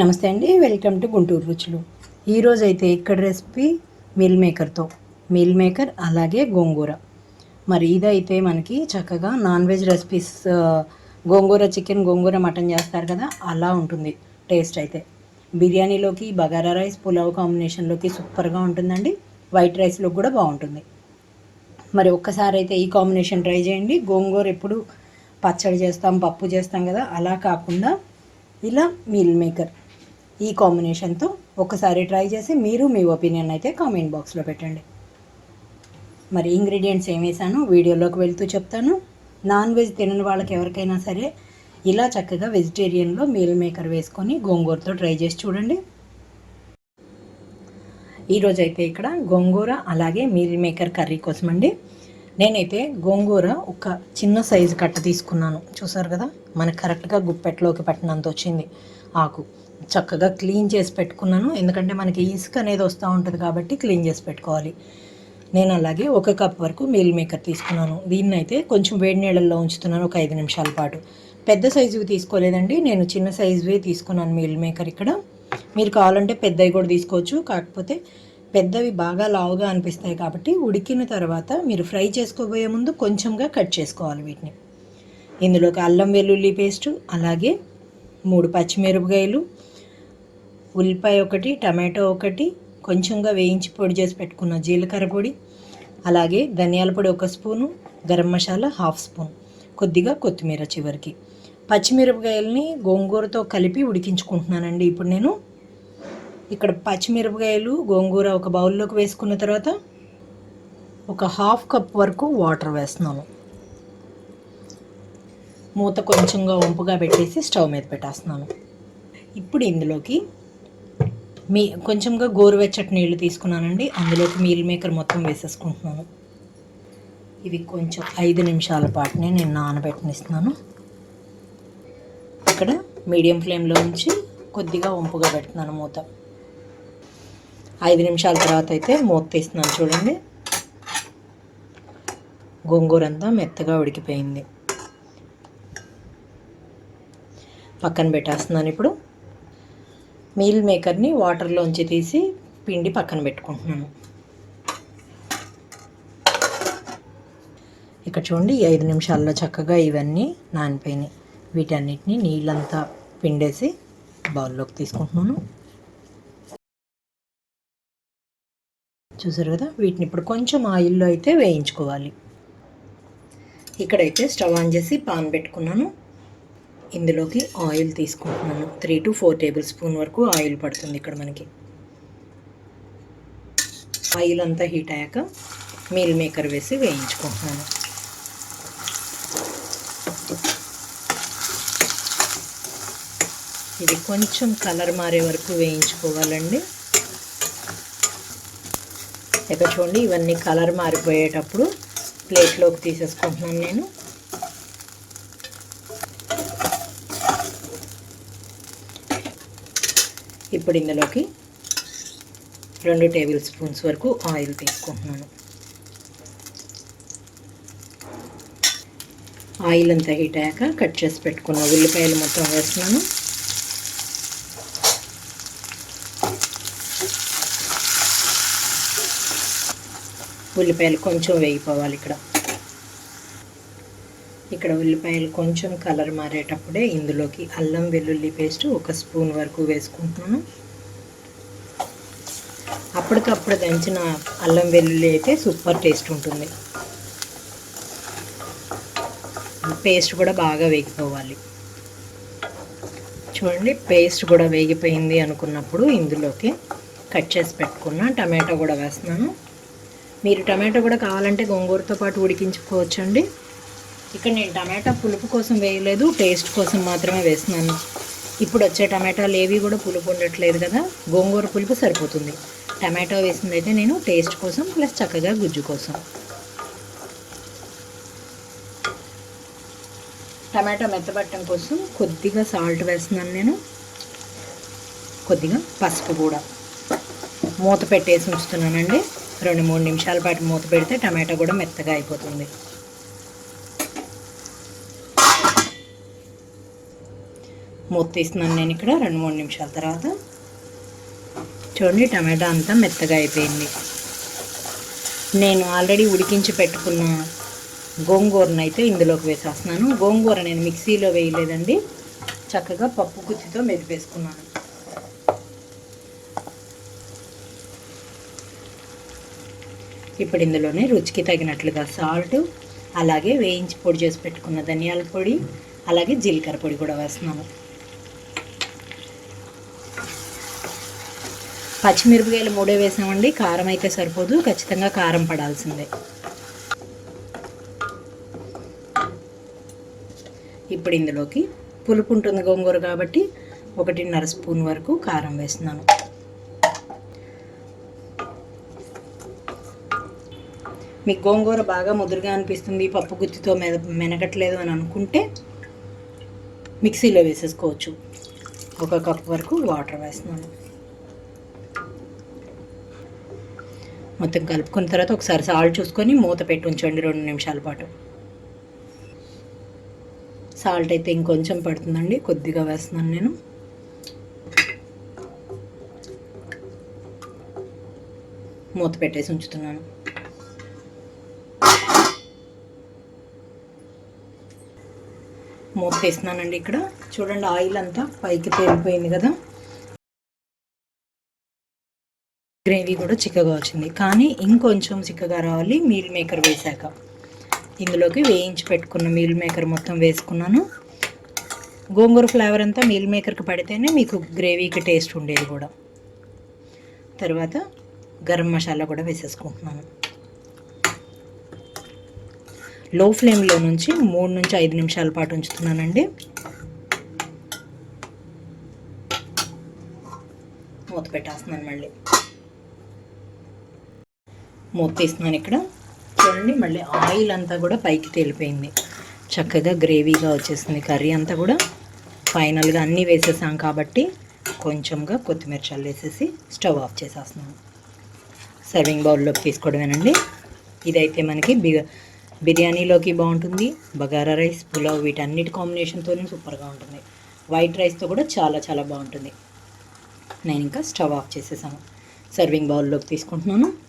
నమస్తే అండి welcome to Guntur రుచులు. ఈరోజు అయితే ఇక్కడ రెసిపీ మిల్ మేకర్తో. మిల్ మేకర్ అలాగే గోంగూర. మరి ఇదైతే మనకి చక్కగా non veg recipes gongura chicken gongura mutton చేస్తారు కదా అలా ఉంటుంది టేస్ట్ అయితే. బిర్యానీలోకి బగారా రైస్ పులావ్ కాంబినేషన్లోకి సూపర్గా ఉంటుందండి. వైట్ రైస్లో కూడా బాగుంటుంది. మరి ఒక్కసారి అయితే ఈ కాంబినేషన్ ట్రై చేయండి. గోంగూర ఎప్పుడు పచ్చడి చేస్తాం పప్పు చేస్తాం కదా అలా కాకుండా ఇలా మీల్ మేకర్. ఈ కాంబినేషన్తో ఒకసారి ట్రై చేసి మీరు మీ ఒపీనియన్ అయితే కామెంట్ బాక్స్లో పెట్టండి. మరి ఇంగ్రీడియంట్స్ ఏం వేసాను వీడియోలోకి వెళ్తూ చెప్తాను. నాన్ వెజ్ తినని వాళ్ళకి ఎవరికైనా సరే ఇలా చక్కగా వెజిటేరియన్లో మీల్ మేకర్ వేసుకొని గోంగూరతో ట్రై చేసి చూడండి. ఈరోజు అయితే ఇక్కడ గోంగూర అలాగే మీల్ మేకర్ కర్రీ కోసం అండి నేనైతే గోంగూర ఒక చిన్న సైజు కట్ట తీసుకున్నాను. చూసారు కదా? మనకు కరెక్ట్గా గుప్పెట్లోకి పెట్టినంత వచ్చింది ఆకు. చక్కగా క్లీన్ చేసి పెట్టుకున్నాను. ఎందుకంటే మనకి ఇసుక అనేది వస్తూ ఉంటుంది కాబట్టి క్లీన్ చేసి పెట్టుకోవాలి. నేను అలాగే ఒక కప్ వరకు మీల్ మేకర్ తీసుకున్నాను. దీన్ని అయితే కొంచెం వేడి నీళ్ళల్లో ఉంచుతున్నాను ఒక ఐదు నిమిషాల పాటు. పెద్ద సైజువి తీసుకోలేదండి. నేను చిన్న సైజువే తీసుకున్నాను మీల్ మేకర్ ఇక్కడ. మీరు కావాలంటే పెద్దవి కూడా తీసుకోవచ్చు. కాకపోతే పెద్దవి బాగా లావుగా అనిపిస్తాయి కాబట్టి ఉడికిన తర్వాత మీరు ఫ్రై చేసుకోబోయే ముందు కొంచెంగా కట్ చేసుకోవాలి వీటిని. ఇందులోకి అల్లం వెల్లుల్లి పేస్టు అలాగే మూడు పచ్చిమిరపకాయలు ఉల్లిపాయ ఒకటి టమాటో ఒకటి కొంచెంగా వేయించి పొడి చేసి పెట్టుకున్న జీలకర్ర పొడి అలాగే ధనియాల పొడి ఒక spoon garam masala half spoon కొద్దిగా కొత్తిమీర చివరికి. పచ్చిమిరపకాయలని గోంగూరతో కలిపి ఉడికించుకుంటున్నానండి ఇప్పుడు నేను. ఇక్కడ పచ్చిమిరపకాయలు గోంగూర ఒక బౌల్లోకి వేసుకున్న తర్వాత ఒక హాఫ్ కప్ వరకు వాటర్ వేస్తున్నాను. మూత కొంచెంగా వంపుగా పెట్టేసి స్టవ్ మీద పెట్టేస్తున్నాను. ఇప్పుడు ఇందులోకి మీ కొంచెంగా గోరువెచ్చటి నీళ్ళు తీసుకున్నానండి. అందులోకి మీల్ మేకర్ మొత్తం వేసేసుకుంటున్నాను. ఇవి కొంచెం ఐదు నిమిషాల పాటునే నేను నానబెట్టనిస్తున్నాను. ఇక్కడ మీడియం ఫ్లేమ్లో ఉంచి కొద్దిగా వంపుగా పెడుతున్నాను మూత. ఐదు నిమిషాల తర్వాత అయితే మూత తీస్తున్నాను చూడండి. గోంగూర అంతా మెత్తగా ఉడికిపోయింది. పక్కన పెట్టేస్తున్నాను ఇప్పుడు. మీల్ మేకర్ని వాటర్లోంచి తీసి పిండి పక్కన పెట్టుకుంటున్నాను. ఇక్కడ చూడండి ఐదు నిమిషాల్లో చక్కగా ఇవన్నీ నానిపోయినాయి. వీటన్నిటిని నీళ్ళంతా పిండేసి బౌల్లోకి తీసుకుంటున్నాను. చూసారు కదా వీటిని ఇప్పుడు కొంచెం ఆయిల్లో అయితే వేయించుకోవాలి. ఇక్కడైతే స్టవ్ ఆన్ చేసి పాన్ పెట్టుకున్నాను. ఇందులోకి ఆయిల్ తీసుకుంటున్నాను. Three to four tablespoon వరకు ఆయిల్ పడుతుంది ఇక్కడ మనకి. ఆయిల్ అంతా హీట్ అయ్యాక మీల్ మేకర్ వేసి వేయించుకుంటున్నాను. ఇది కొంచెం కలర్ మారే వరకు వేయించుకోవాలండి. ఇక్కడ చూడండి ఇవన్నీ కలర్ మారిపోయేటప్పుడు ప్లేట్లోకి తీసేసుకుంటున్నాను నేను. ఇప్పుడు ఇందులోకి రెండు టేబుల్ స్పూన్స్ వరకు ఆయిల్ తీసుకుంటున్నాను. ఆయిల్ అంతా హీట్ అయ్యాక కట్ చేసి పెట్టుకున్న ఉల్లిపాయలు మొత్తం వేస్తున్నాను. ఉల్లిపాయలు కొంచెం వేగిపోవాలి ఇక్కడ. ఇక్కడ ఉల్లిపాయలు కొంచెం కలర్ మారేటప్పుడే ఇందులోకి అల్లం వెల్లుల్లి పేస్ట్ ఒక స్పూన్ వరకు వేసుకుంటున్నాను. అప్పటికప్పుడు దంచిన అల్లం వెల్లుల్లి అయితే సూపర్ టేస్ట్ ఉంటుంది. పేస్ట్ కూడా బాగా వేగిపోవాలి. చూడండి పేస్ట్ కూడా వేగిపోయింది అనుకున్నప్పుడు ఇందులోకి కట్ చేసి పెట్టుకున్న టమాటో కూడా వేస్తున్నాను. మీరు టమాటో కూడా కావాలంటే గోంగూరతో పాటు ఉడికించుకోవచ్చండి. ఇక్కడ నేను టమాటా పులుపు కోసం వేయలేదు టేస్ట్ కోసం మాత్రమే వేస్తున్నాను. ఇప్పుడు వచ్చే టమాటాలు ఏవి కూడా పులుపు ఉండట్లేదు కదా గోంగూర పులుపు సరిపోతుంది. టమాటో వేసింది అయితే నేను టేస్ట్ కోసం ప్లస్ చక్కగా గుజ్జు కోసం. టమాటో మెత్తబట్టం కోసం కొద్దిగా సాల్ట్ వేస్తున్నాను నేను. కొద్దిగా పసుపు కూడా. మూత పెట్టేసి ఉంచుతున్నానండి. రెండు మూడు నిమిషాల పాటు మూత పెడితే టమాటా కూడా మెత్తగా అయిపోతుంది. మూత తీస్తున్నాను నేను ఇక్కడ రెండు మూడు నిమిషాల తర్వాత. చూడండి టమాటా అంతా మెత్తగా అయిపోయింది. నేను ఆల్రెడీ ఉడికించి పెట్టుకున్న గోంగూరను అయితే ఇందులోకి వేసేస్తున్నాను. గోంగూర నేను మిక్సీలో వేయలేదండి. చక్కగా పప్పు గుత్తితో మెదిపేసుకున్నాను. ఇప్పుడు ఇందులోనే రుచికి తగినట్లుగా సాల్ట్ అలాగే వేయించి పొడి చేసి పెట్టుకున్న ధనియాల పొడి అలాగే జీలకర్ర పొడి కూడా వేస్తున్నాను. పచ్చిమిరపకాయలు మూడే వేసామండి. కారం అయితే సరిపోదు. ఖచ్చితంగా కారం పడాల్సిందే. ఇప్పుడు ఇందులోకి పులుపు ఉంటుంది గోంగూర కాబట్టి ఒకటిన్నర స్పూన్ వరకు కారం వేస్తున్నాను. మీకు గోంగూర బాగా ముదురుగా అనిపిస్తుంది పప్పు గుత్తితో మెద మెనగట్లేదు అని అనుకుంటే మిక్సీలో వేసేసుకోవచ్చు. ఒక కప్ వరకు వాటర్ వేస్తున్నాను. మొత్తం కలుపుకున్న తర్వాత ఒకసారి సాల్ట్ చూసుకొని మూత పెట్టి ఉంచండి రెండు నిమిషాల పాటు. సాల్ట్ అయితే ఇంకొంచెం పడుతుందండి కొద్దిగా వేస్తున్నాను నేను. మూత పెట్టేసి ఉంచుతున్నాను. మూత వేస్తున్నానండి ఇక్కడ. చూడండి ఆయిల్ అంతా పైకి తేలిపోయింది కదా. గ్రేవీ కూడా చిక్కగా వచ్చింది. కానీ ఇంకొంచెం చిక్కగా రావాలి మీల్ మేకర్ వేశాక. ఇందులోకి వేయించి పెట్టుకున్న మీల్ మేకర్ మొత్తం వేసుకున్నాను. గోంగూర ఫ్లేవర్ అంతా మీల్ మేకర్కి పడితేనే మీకు గ్రేవీకి టేస్ట్ ఉండేది కూడా. తర్వాత గరం మసాలా కూడా వేసేసుకుంటున్నాను. లో ఫ్లేమ్లో నుంచి మూడు నుంచి ఐదు నిమిషాల పాటు ఉంచుతున్నానండి. మూత పెట్టేస్తున్నాను మళ్ళీ. మూత తీస్తున్నాను ఇక్కడ. చూడండి మళ్ళీ ఆయిల్ అంతా కూడా పైకి తేలిపోయింది. చక్కగా గ్రేవీగా వచ్చేసింది కర్రీ అంతా కూడా. ఫైనల్గా అన్నీ వేసేసాం కాబట్టి కొంచెంగా కొత్తిమీర చల్లేసేసి స్టవ్ ఆఫ్ చేసేస్తున్నాను. సర్వింగ్ బౌల్లోకి తీసుకోవడమేనండి. ఇదైతే మనకి బిగ బిర్యానీలోకి బాగుంటుంది బగారా రైస్ పులావ్ వీటన్నిటి కాంబినేషన్తోనే సూపర్గా ఉంటుంది. వైట్ రైస్తో కూడా చాలా చాలా బాగుంటుంది. నేను ఇంకా స్టవ్ ఆఫ్ చేసేసాను. సర్వింగ్ బౌల్లోకి తీసుకుంటున్నాను.